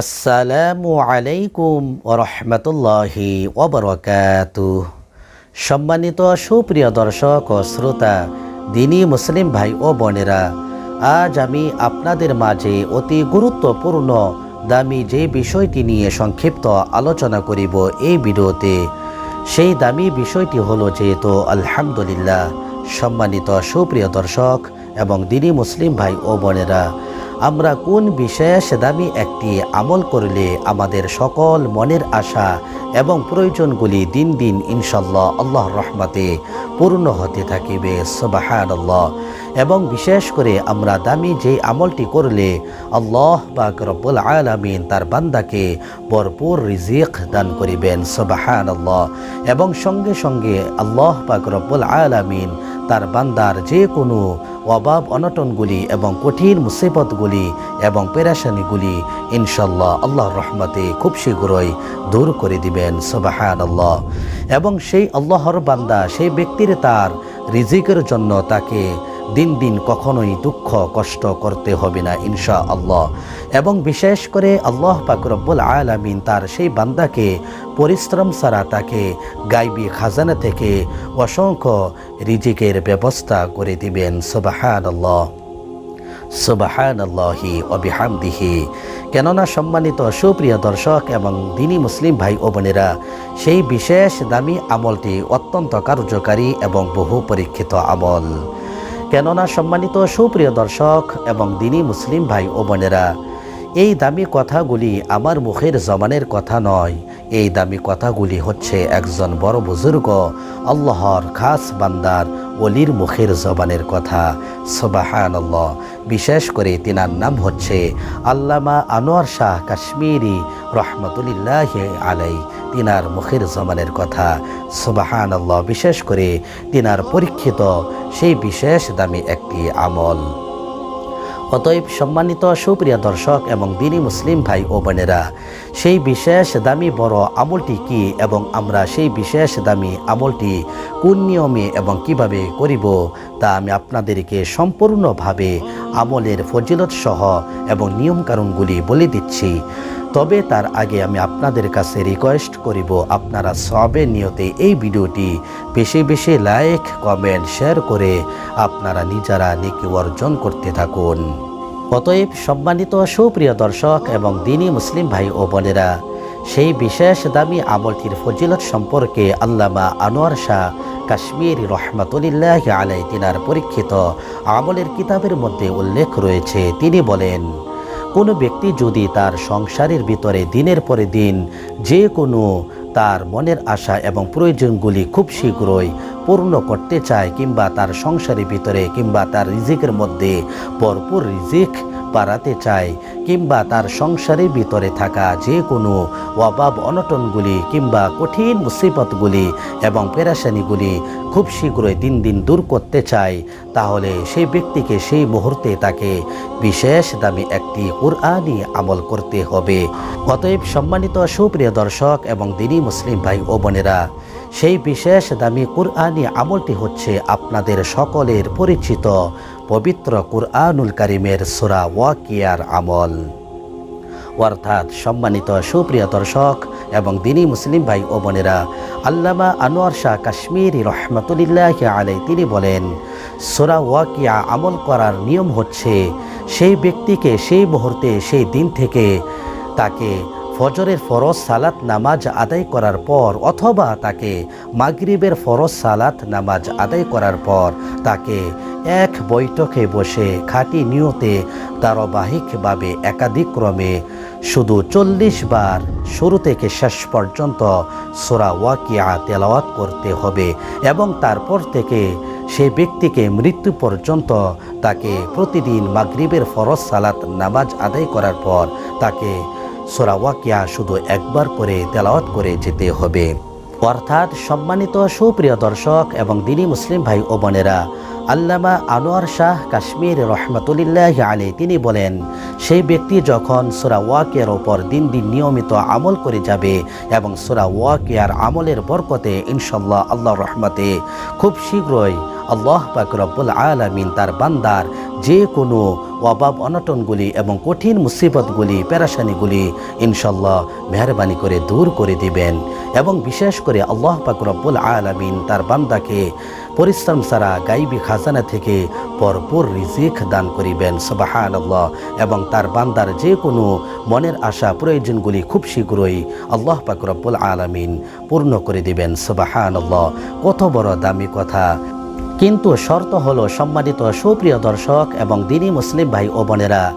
আসসালামু আলাইকুম ওরহমতুল্লাহি ওবরকাতু সম্মানিত সুপ্রিয় দর্শক ও শ্রোতা, দিনী মুসলিম ভাই ও বোনেরা, আজ আমি আপনাদের মাঝে অতি গুরুত্বপূর্ণ দামি যে বিষয়টি নিয়ে সংক্ষিপ্ত আলোচনা করিব এই ভিডিওতে। সেই দামি বিষয়টি হলো যেহেতু আলহামদুলিল্লাহ, সম্মানিত সুপ্রিয় দর্শক এবং দিনী মুসলিম ভাই ও বোনেরা আমরা কোন বিশেষ দামি একটি আমল করলে আমাদের সকল মনের আশা এবং প্রয়োজনগুলি দিন দিন ইনশাল্লাহ আল্লাহ রহমতে পূর্ণ হতে থাকিবে সবাহান আল্লাহ এবং বিশেষ করে আমরা দামি যে আমলটি করলে আল্লাহ বা রব্বুল আলামিন তার বান্দাকে ভরপুর রিজিক দান করিবেন সবাহান আল্লাহ এবং সঙ্গে সঙ্গে আল্লাহ পাক রব্বুল আলামিন তার বান্দার যে কোনো অভাব অনটনগুলি এবং কঠিন মুসিবতগুলি এবং পেরাশানিগুলি ইনশাল্লাহ আল্লাহর রহমতে খুব শীঘ্রই দূর করে দিবেন সবাহান আল্লাহ এবং সেই আল্লাহর বান্দা, সেই ব্যক্তির তার রিজিকের জন্য তাকে দিন দিন কখনোই দুঃখ, কষ্ট করতে হবে না ইনশা আল্লাহ এবং বিশেষ করে আল্লাহ পাকরব্বুল আলামিন তার সেই বান্দাকে পরিশ্রম ছাড়া তাকে গাইবি খাজানা থেকে অসংখ্য রিজিকের ব্যবস্থা করে দিবেন। সুবাহান আল্লাহ সুবাহান আল্লাহি অবিহামদিহি কেননা সম্মানিত সুপ্রিয় দর্শক এবং দিনী মুসলিম ভাই ও বোনেরা, সেই বিশেষ দামি আমলটি অত্যন্ত কার্যকারী এবং বহু পরীক্ষিত আমল। কেননা সম্মানিত সুপ্রিয় দর্শক এবং দিনী মুসলিম ভাই ও বোনেরা, এই দামি কথাগুলি আমার মুখের জমানের কথা নয়। এই দামি কথাগুলি হচ্ছে একজন বড় বুজুর্গ, আল্লাহর খাস বান্দার অলির মুখের জবানের কথা। সবাহান আল্লাহ বিশেষ করে তিনার নাম হচ্ছে আল্লামা আনোয়ার শাহ কাশ্মীরি রহমতুলিল্লাহ আলাই তিনার মুখের জমানের কথা। সুবাহান আল্লাহ বিশেষ করে তিনার পরীক্ষিত সেই বিশেষ দামি একটি আমল। অতএব সম্মানিত, সুপ্রিয় দর্শক এবং দিনী মুসলিম ভাই ও বোনেরা, সেই বিশেষ দামি বড় আমলটি কি এবং আমরা সেই বিশেষ দামি আমলটি কোন নিয়মে এবং কীভাবে করিব, তা আমি আপনাদেরকে সম্পূর্ণভাবে আমলের ফজিলত সহ এবং নিয়মকানুনগুলি বলে দিচ্ছি। তবে তার আগে আমি আপনাদের কাছে রিকোয়েস্ট করিব, আপনারা সবে নিয়তে এই ভিডিওটি বেশি বেশি লাইক কমেন্ট শেয়ার করে আপনারা নিজেরা নেকি অর্জন করতে থাকুন। অতএব সম্মানিত সুপ্রিয় দর্শক এবং দিনী মুসলিম ভাই ও বোনেরা, সেই বিশেষ দামি আমলটির ফজিলত সম্পর্কে আল্লামা আনোয়ার শাহ কাশ্মীর রহমতুলিল্লাহ আলাই তিনার পরীক্ষিত আমলের কিতাবের মধ্যে উল্লেখ রয়েছে। তিনি বলেন কোনো ব্যক্তি যদি তার সংসারের ভিতরে দিনের পরে দিন যে কোনো তার মনের আশা এবং প্রয়োজনগুলি খুব শীঘ্রই পূর্ণ করতে চায় কিংবা তার সংসারের ভিতরে কিংবা তার রিজিকের মধ্যে ভরপুর রিজিক বাড়াতে চায় কিংবা তার সংসারের ভিতরে থাকা যে কোনো অভাব অনটনগুলি কিংবা কঠিন মুসিবতগুলি এবং পেরাশানিগুলি খুব শীঘ্রই দিন দিন দূর করতে চায়, তাহলে সেই ব্যক্তিকে সেই মুহূর্তে তাকে বিশেষ দামি একটি কোরআনই আমল করতে হবে। অতএব সম্মানিত সুপ্রিয় দর্শক এবং দিনী মুসলিম ভাই ও বোনেরা, সেই বিশেষ দামি কুরআনি আমলটি হচ্ছে আপনাদের সকলের পরিচিত পবিত্র কুরআনুল কারিমের সুরা ওয়াকিয়ার আমল। অর্থাৎ সম্মানিত সুপ্রিয় দর্শক এবং দিনী মুসলিম ভাই ও বোনেরা, আল্লামা আনোয়ার শাহ কাশ্মীরি রহমতুলিল্লাহ আলাই তিনি বলেন, সোরা ওয়াকিয়া আমল করার নিয়ম হচ্ছে, সেই ব্যক্তিকে সেই মুহূর্তে, সেই দিন থেকে তাকে ফজরের ফরজ সালাত নামাজ আদায় করার পর অথবা তাকে মাগরিবের ফরজ সালাত নামাজ আদায় করার পর তাকে এক বৈঠকে বসে খাঁটি নিয়তে ধারাবাহিকভাবে একাধিক্রমে শুধু চল্লিশ বার শুরু থেকে শেষ পর্যন্ত সোরা ওয়াকিয়া তেলাওয়াত করতে হবে এবং তারপর থেকে সে ব্যক্তিকে মৃত্যু পর্যন্ত তাকে প্রতিদিন মাগরিবের ফরজ সালাত নামাজ আদায় করার পর তাকে সোরা ওয়াকিয়া শুধু একবার করে তেলাওয়াত করে যেতে হবে। অর্থাৎ সম্মানিত সুপ্রিয় দর্শক এবং দিনী মুসলিম ভাই ও বোনেরা, আল্লামা আনোয়ার শাহ কাশ্মীর রহমতুলিল্লাহ আলী তিনি বলেন, সেই ব্যক্তি যখন সোরা ওয়াকিয়ার ওপর দিন দিন নিয়মিত আমল করে যাবে এবং সোরা ওয়াকিয়ার আমলের বরকতে ইনশাল্লাহ আল্লাহ রহমতে খুব শীঘ্রই আল্লাহ পাক আলামিন তার বান্দার যে কোনো অভাব অনটনগুলি এবং কঠিন মুসিবতগুলি প্যারাসানিগুলি ইনশাল্লাহ মেহরবানি করে দূর করে দিবেন এবং বিশেষ করে আল্লাহ পাক রব্বুল আলামিন তার বান্দাকে পরিশ্রম ছাড়া গাইবি খাজানা থেকে ভরপুর রিজিক দান করিবেন সুবাহান আল্লাহ এবং তার বান্দার যে কোনো মনের আশা, প্রয়োজনগুলি খুব শীঘ্রই আল্লাহ পাক রব্বুল আলামিন পূর্ণ করে দিবেন সুবাহান আল্লাহ কত বড় দামি কথা কিন্তু শর্ত হলো সম্মানিত সুপ্রিয় দর্শক এবং দিনী মুসলিম ভাই ও বোনেরা।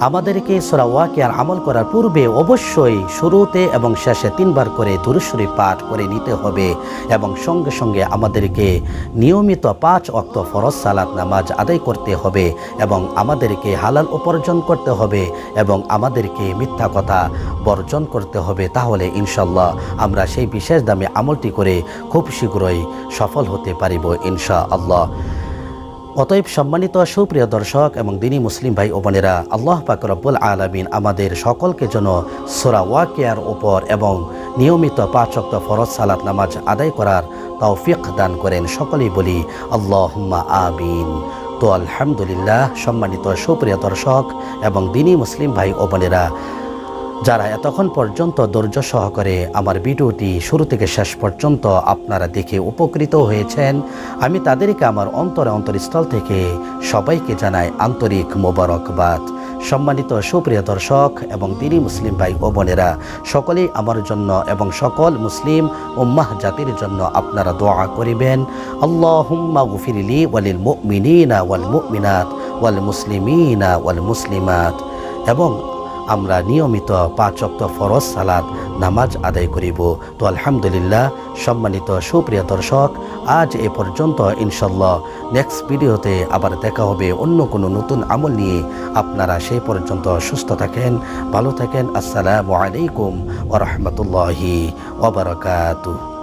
আমাদেরকে সোরা ওয়াকিয়ার আমল করার পূর্বে অবশ্যই শুরুতে এবং শেষে তিনবার করে দুরুশ্বরী পাঠ করে নিতে হবে এবং সঙ্গে সঙ্গে আমাদেরকে নিয়মিত পাঁচ অক্ত ফরজ সালাত নামাজ আদায় করতে হবে এবং আমাদেরকে হালাল উপার্জন করতে হবে এবং আমাদেরকে মিথ্যা কথা বর্জন করতে হবে, তাহলে ইনশাল্লাহ আমরা সেই বিশেষ দামে আমলটি করে খুব শীঘ্রই সফল হতে পারিব ইনশা আল্লাহ অতএব সম্মানিত সুপ্রিয় দর্শক এবং দিনী মুসলিম ভাই ও বোনেরা, আল্লাহ পাক রব্বুল আলমিন আমাদের সকলকে যেন সোরা ওয়াকিয়ার ওপর এবং নিয়মিত পাঁচক্ত ফরজ সালাত নামাজ আদায় করার তৌফিক দান করেন। সকলেই বলি আল্লাহুম্মা আমিন। তো আলহামদুলিল্লাহ, সম্মানিত সুপ্রিয় দর্শক এবং দিনী মুসলিম ভাই ও বোনেরা যারা এতক্ষণ পর্যন্ত ধৈর্য সহকারে আমার ভিডিওটি শুরু থেকে শেষ পর্যন্ত আপনারা দেখে উপকৃত হয়েছেন, আমি তাদেরকে আমার অন্তরে অন্তরস্থল থেকে সবাইকে জানাই আন্তরিক মোবারকবাদ। সম্মানিত সুপ্রিয় দর্শক এবং দিনী মুসলিম ভাই ও বোনেরা, সকলেই আমার জন্য এবং সকল মুসলিম উম্মাহ জাতির জন্য আপনারা দোয়া করিবেন। আল্লাহুম্মা গুফিরলি ওয়ালিল মুমিনিনা ওয়াল মুমিনাত ওয়াল মুসলিমিনা ওয়াল মুসলিমাত। এবং আমরা নিয়মিত পাঁচ অক্ত ফরজ সালাদ নামাজ আদায় করিব। তো আলহামদুলিল্লাহ, সম্মানিত সুপ্রিয় দর্শক, আজ এ পর্যন্ত ইনশাল্লাহ নেক্সট ভিডিওতে আবার দেখা হবে অন্য কোনো নতুন আমল নিয়ে। আপনারা সেই পর্যন্ত সুস্থ থাকেন, ভালো থাকেন। আসসালামু আলাইকুম ওরহমতুল্লাহি ওবরাকাতুহ